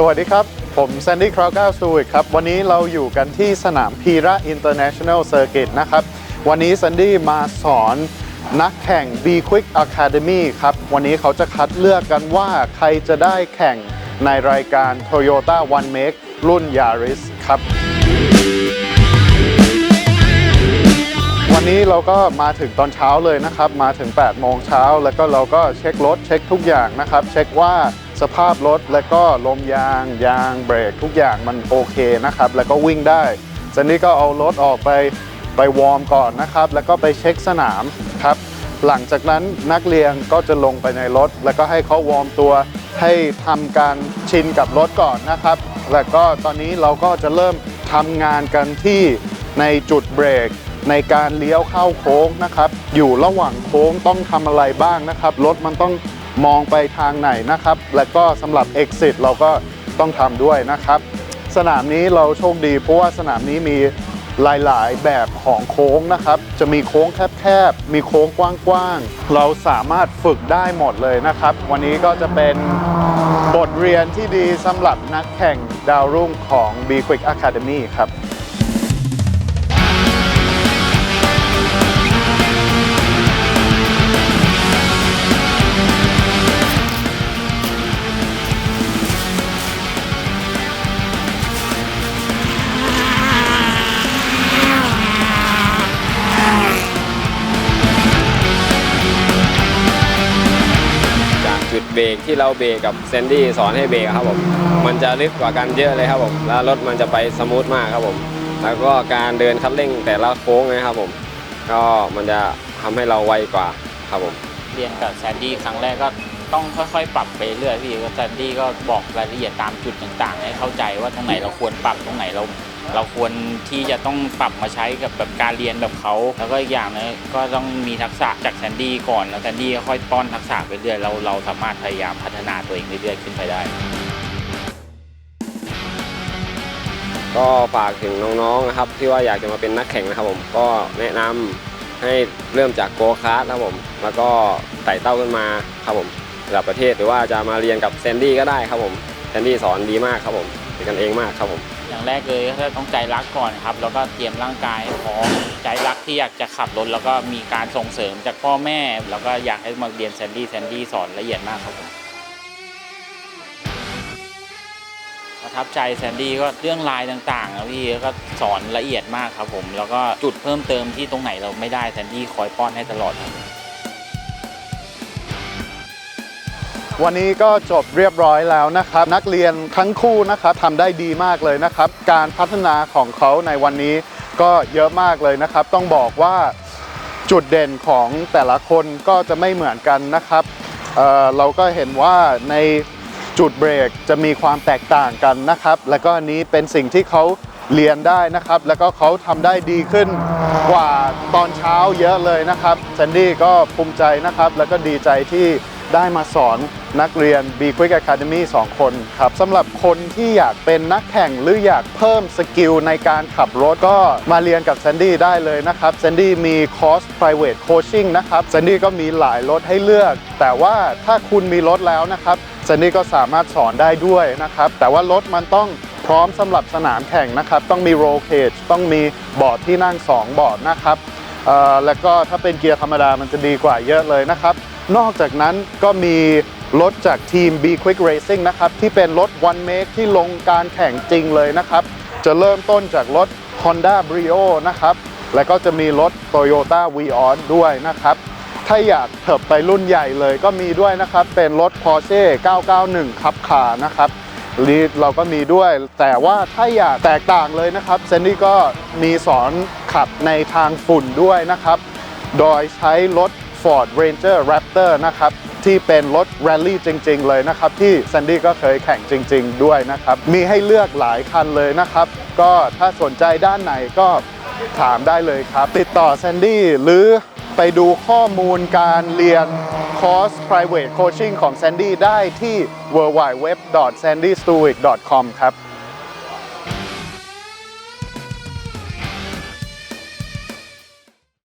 สวัสดีครับ ผมแซนดี้คราวก้าสูวิกครับ วันนี้เราอยู่กันที่สนามพีระ International Circuit นะครับ วันนี้แซนดี้มาสอนนักแข่ง B Quick Academy ครับ วันนี้เขาจะคัดเลือกกันว่าใครจะได้แข่งในรายการ Toyota One Make รุ่น Yaris ครับ วันนี้เราก็มาถึงตอนเช้าเลยนะครับ มาถึง 8 โมงเช้า แล้วก็เราก็เช็ครถเช็คทุกอย่างนะครับ เช็คว่า สภาพรถแล้วก็ลมยางยางเบรกทุกอย่างมันโอเคนะครับ แล้วก็วิ่งได้สันนี้ก็เอารถออกไปไปวอร์มก่อนนะครับ แล้วก็ไปเช็คสนามครับ หลังจากนั้นนักเรียนก็จะลงไปในรถ แล้วก็ให้เขาวอร์มตัว ให้ทำการชินกับรถก่อนนะครับ แล้วก็ตอนนี้เราก็จะเริ่มทำงานกันที่ในจุดเบรกในการเลี้ยวเข้าโค้งนะครับ อยู่ระหว่างโค้งต้องทำอะไรบ้างนะครับ รถมันต้อง มองไปทางไหนนะครับ แล้วก็สำหรับ exit เราก็ต้องทำด้วยนะครับ สนามนี้เราโชคดี เพราะว่าสนามนี้มีหลาย ๆ แบบของโค้งนะครับ จะมีโค้งแคบๆ มีโค้งกว้างๆ เราสามารถฝึกได้หมดเลยนะครับ วันนี้ก็จะเป็นบทเรียนที่ดีสำหรับนักแข่งดาวรุ่งของ B Quick Academy ครับ เบรกที่เราเบรกกับแซนดี้สอนให้เบรกครับผมมันจะลึกกว่ากันเยอะเลยครับผมแล้วรถมันจะไปสมูทมากครับผม แล้วก็การเดินคันเร่งแต่ละโค้งนะครับผม ก็มันจะทำให้เราไวกว่าครับผมเรียนกับแซนดี้ครั้งแรกก็ต้องค่อยๆ ปรับไปเรื่อยพี่แซนดี้ก็บอกรายละเอียดตามจุดต่างๆ ให้เข้าใจว่าตรงไหนเราควรปรับตรงไหนเรา เราควรที่จะต้องปรับมาใช้กับแบบการเรียนแบบเขา แล้วก็อีกอย่างหนึงก็ต้องมีทักษะจากแซนดี้ก่อน แล้วแซนดี้ค่อยป้อนทักษะไปเรื่อยเราเราสามารถพยายามพัฒนาตัวเองเรื่อยๆขึ้นไปได้ก็ฝากถึงน้องๆนะครับที่ว่าอยากจะมาเป็นนักแข่งนะครับผมก็แนะนำให้เริ่มจากโกคาร์ทครับผมแล้วก็ไต่เต้าขึ้นมาครับผมระดับประเทศหรือว่าจะมาเรียนกับแซนดี้ก็ได้ครับผมแซนดี้สอนดีมากครับผม เป็นกันเองมากครับผม อย่างแรกเลยก็ต้องใจรักก่อนครับ แล้วก็เตรียมร่างกายให้พร้อมใจรักที่อยากจะขับรถแล้วก็มีการส่งเสริมจากพ่อแม่ แล้วก็อยากให้มาเรียนแซนดี้แซนดี้สอนละเอียดมากครับผมประทับใจแซนดี้ก็เรื่องลายต่างๆนะพี่ก็สอนละเอียดมากครับผม แล้วก็จุดเพิ่มเติมที่ตรงไหนเราไม่ได้แซนดี้คอยป้อนให้ตลอดครับ วันนี้ก็จบเรียบร้อยแล้วนะครับ นักเรียนทั้งคู่นะครับทำได้ดีมากเลยนะครับ การพัฒนาของเขาในวันนี้ก็เยอะมากเลยนะครับ ต้องบอกว่าจุดเด่นของแต่ละคนก็จะไม่เหมือนกันนะครับเเราก็เห็นว่าในจุดเบรกจะมีความแตกต่างกันนะครับ แล้วก็อันนี้เป็นสิ่งที่เขาเรียนได้นะครับ แล้วก็เขาทำได้ดีขึ้นกว่าตอนเช้าเยอะเลยนะครับแซนดี้ก็ภูมิใจนะครับ แล้วก็ดีใจที่ ได้มาสอนนักเรียน B Quick Academy 2 คนครับสำหรับคนที่อยากเป็นนักแข่งหรืออยากเพิ่มสกิลในการขับรถก็มาเรียนกับแซนดี้ได้เลยนะครับแซนดี้มีคอร์ส private coaching นะครับแซนดี้ก็มีหลายรถให้เลือก แต่ว่าถ้าคุณมีรถแล้วนะครับแซนดี้ก็สามารถสอนได้ด้วยนะครับ แต่ว่ารถมันต้องพร้อมสำหรับสนามแข่งนะครับ ต้องมี roll cage ต้องมีเบาะที่นั่ง2เบาะนะครับแล้วก็ถ้าเป็นเกียร์ธรรมดามันจะดีกว่าเยอะเลยนะครับ นอกจากนั้นก็มีรถจากทีม B Quick Racing นะครับ ที่เป็นรถ One Make ที่ลงการแข่งจริงเลยนะครับ จะเริ่มต้นจากรถ Honda Brio นะครับ แล้วก็จะมีรถ Toyota Vios ด้วยนะครับ ถ้าอยากเถิบไปรุ่นใหญ่เลยก็มีด้วยนะครับ เป็นรถ Porsche 991คับขานะครับลีดเราก็มีด้วย แต่ว่าถ้าอยากแตกต่างเลยนะครับเซนดี้ก็มีสอนขับในทางฝุ่นด้วยนะครับ โดยใช้รถ Ford Ranger Raptor นะครับที่เป็นรถแรลลี่จริง ๆ เลยนะครับ ที่แซนดี้ก็เคยแข่งจริง ๆ ด้วยนะครับ มีให้เลือกหลายคันเลยนะครับ ก็ถ้าสนใจด้านไหนก็ถามได้เลยครับ ติดต่อแซนดี้หรือไปดูข้อมูลการเรียนคอร์ส private coaching ของแซนดี้ได้ที่ w w w s a n d y s t u i c c o m ครับ